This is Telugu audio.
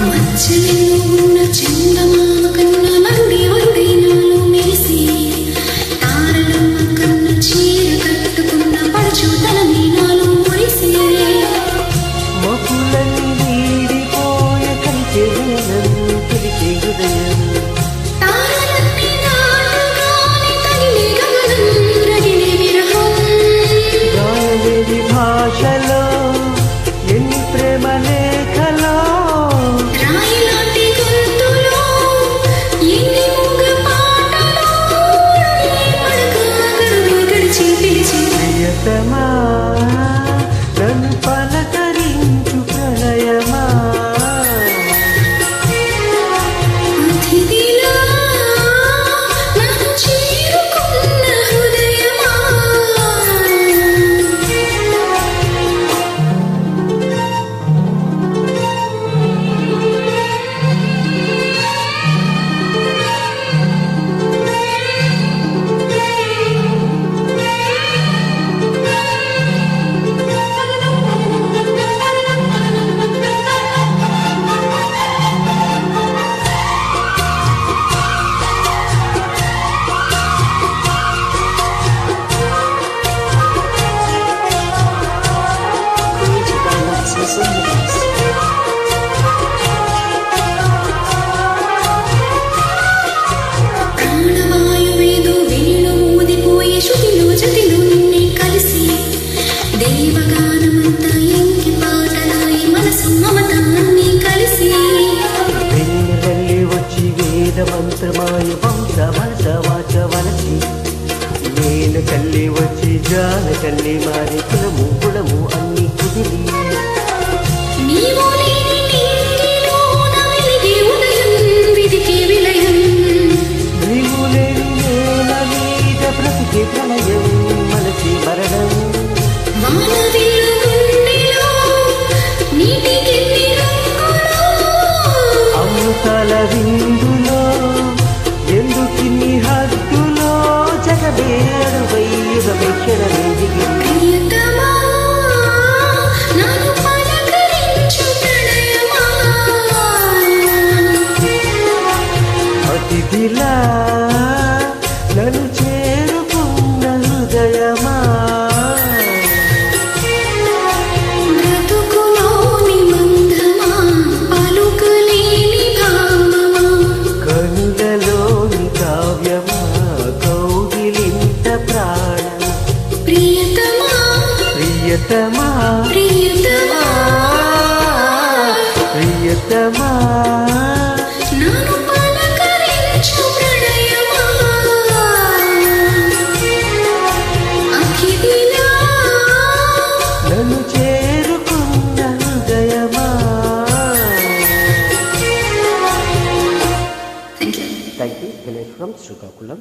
忘记。మంత్రమాయ వంశ వంశ వాచ వలసి నేను కల్లి వచ్చి జాన కల్లి మారి కులము కులము అన్ని కుదిరి வேடுவை வைக்கிறது ప్రియతమా? నన్ను చేరుకున్న హృదయమా? Thank you Srikakulam.